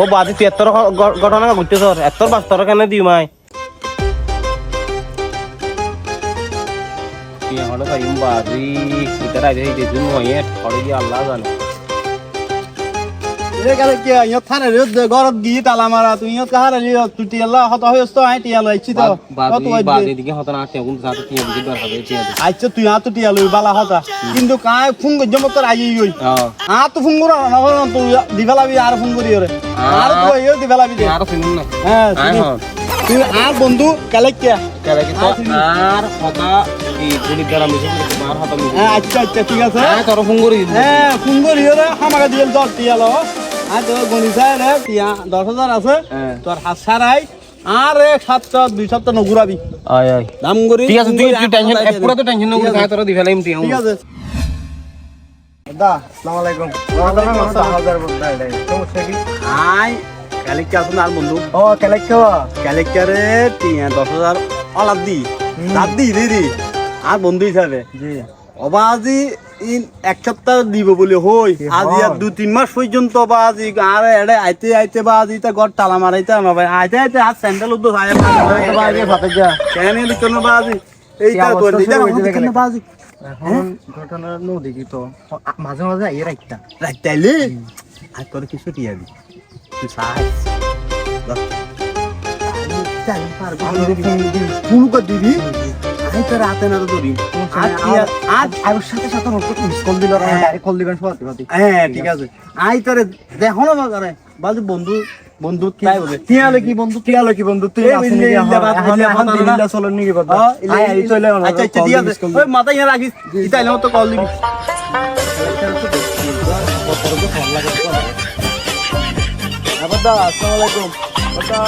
ও বাজি তুই এত ঘটনা ঘটতেছ এত বাস্তর কেন দিই মাই তুই বাজি আগে ইতারা তুই ময়ে পড়ে গিয়ে আল্লাহ জানে। রে কি ইয়ত থানে রে গরত গি তালা মারা তুই ইয়ত কাহারে লি তুই টিয়ালা হত হইস তো আই টিয়ালো আইছি তো কত বাদি আইবি বাদি দিকে না কেউ কিন্তু সাথে তুই দরকার আ বালা হতা কিন্তু কাই ফোন গজ্জ মত আই ইই আ তো ফোন করা না তুই দিবেলাবি আর ফোন করি ওরে আর তো ইয় দিবেলাবি দে আর না হ্যাঁ তুই আর বন্ধু কালেকিয়া আর হ্যাঁ আচ্ছা আচ্ছা ঠিক আছে। হ্যাঁ তোর ফোন করি হ্যাঁ ফোন করি ওরে। আমাকে দশ টিয়ালো আর তোর গণিসাই রে টিয়া দশ হাজার আছে। হ্যাঁ। তোর হাত সারাই আর এক সপ্তাহ দুই সপ্তাহ নঘুরাবি। আয় আয়। দাম করি। ঠিক আছে তুই তুই টেনশন পুরো তো টেনশন না করে তোরা দিবে লাইম তুই ঠিক আছে। দা আসসালামু আলাইকুম। ওয়ালাইকুম আসসালাম। হাজার বন্ধা এটা সমস্যা কি? আই কালেক্টর আছে আর বন্ধু। ও কালেক্ট কালেক্টরে টিয়া দশ হাজার অলাপ দি লাভ দি দিদি। আর বন্ধু হিসাবে। জি। অবা আজি ইন এক সপ্তাহ দিব বলে হই আজি আর দু তিন মাস পর্যন্ত বা আজি আর এড়ে আইতে আইতে বা আজি তা ঘর তালা মারাইতে না ভাই। আইতে আইতে আর স্যান্ডেল উদ্দ আয় বাইরে ফাতে যা কেন বা আজি এইটা বা আজি এখন ঘটনা নো দেখি তো? মাঝে মাঝে আইয়ে রাখতা রাখতাইলে আর তোর কিছু টিয়া দি তুই সাহায্য করে দিবি। আমি তো রাতে না তো ধরি আর আর আর সাথে সাথে মিস কল দিল। ডাইরেক্ট কল দিবেন সবাই সবাই। হ্যাঁ ঠিক আছে। আই তোরে দেখো না বাজারে। বাজু বন্ধু বন্ধু তাই বলে? টিয়ালে কি বন্ধু। কি বন্ধু তুই কি বাদ দিল্লা। নাকি? হ্যাঁ, চলে আচ্ছা আচ্ছা ওই মাথা ইয়া রাখিস। ইতা তো কল দিবি। আবাদা আসসালামু আলাইকুম। ওটা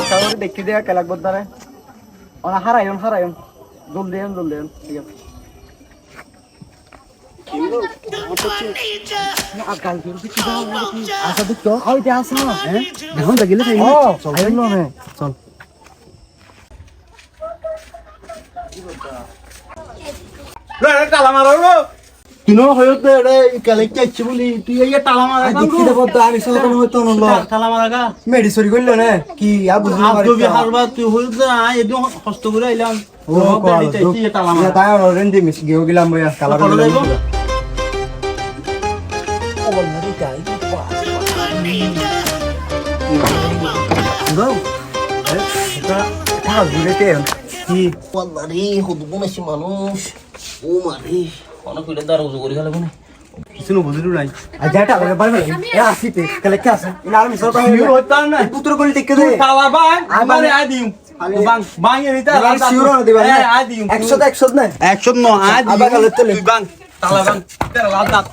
একটা দেখি দেয়া কেলাক বদারে ওনা হারাইন হারাইন জলদি আন জলদি আন ঠিক আছে। দুঃখ চল না চল রে রে তালা মারো কিনো হয়তো রে কালেক্ট আইছে বলি তুই এই তালা মারা দেখি দেব তো আমি সকাল হইতো নল তালা মারা গা মেডি সরি কইল না কি? আ বুঝলি আজ তো বিহার বা তুই হইতো আই এদু কষ্ট করে আইলাম। ও বেড়ি চাইছি এই তালা মারা তাই রেন্ডি মিস গিয়ে গেলাম বয়া কালার ফটো দেবো কি? পাল্লারে হুদবো নাছি মানুষ। ও মারে অনেক কইলে দাঁড়া উজু করে গেল কোনে কিছু বুঝলু নাই। আজ যেটা লাগে বাই বাই এ আসিতে কালে কি আছে? ইনা আমি সব শিওর হইতা না। পুত্র কলি টিকে দে। তুই তালা বাং আমারে আই দিম বাং বাং এ নিতা শিওর না দিবা না আই দিম 100 100 না একশো ন আই দিম আবার গালে তেলে। তুই বাং। তালা বাং তেরা লাল দাঁত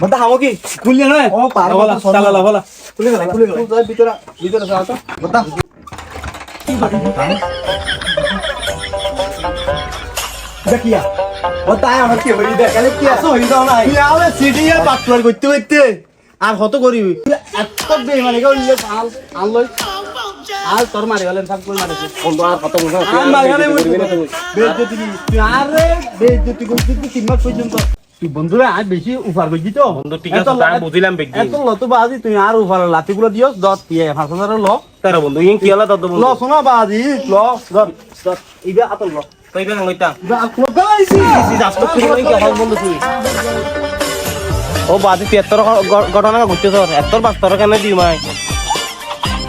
বন্ধা হামো কি? খুললে না ও, পারব বলা তো, তালা লা বলা খুলে গেল খুলে গেল। তুই ভিতরে ভিতরে যাও তো। বন্ধা। দেখিয়া বন্ধা আয় আমার কি হই দে কালে কি আছে হই দাও না তুই আলে সিটি এর পাটুয়ার করতে করতে। আর কত করিবি এত বেমানি করলে আল তোর মারি গেলেন সব করে মারিছে বন্ধু আর কত বন্ধু আর মারি গেলে বেজ্জতি তুই? আরে বেজ্জতি করতে তুই তিন মাস পর্যন্ত। তুই বন্ধুরা আজ বেশি উফার করছি তো। বন্ধু ঠিক আছে আমি বুঝিলাম বেগ এত লত বাজি তুই আর উফার লাতিগুলো দিও ইয়ে পাঁচ হাজার ল। তারা বন্ধু ইন কি হলা তত ল বন্ধু শোনা বাজি ল দশ দশ ইবে আতল ল। কই বেন লইতা গাইছি সি রাষ্ট্র কি কি হল বন্ধু তুই? ও বাদি তুই এত ঘটনা ঘটতেছ এত বাস্তর কেন দিই মাই বন্ধু এই কে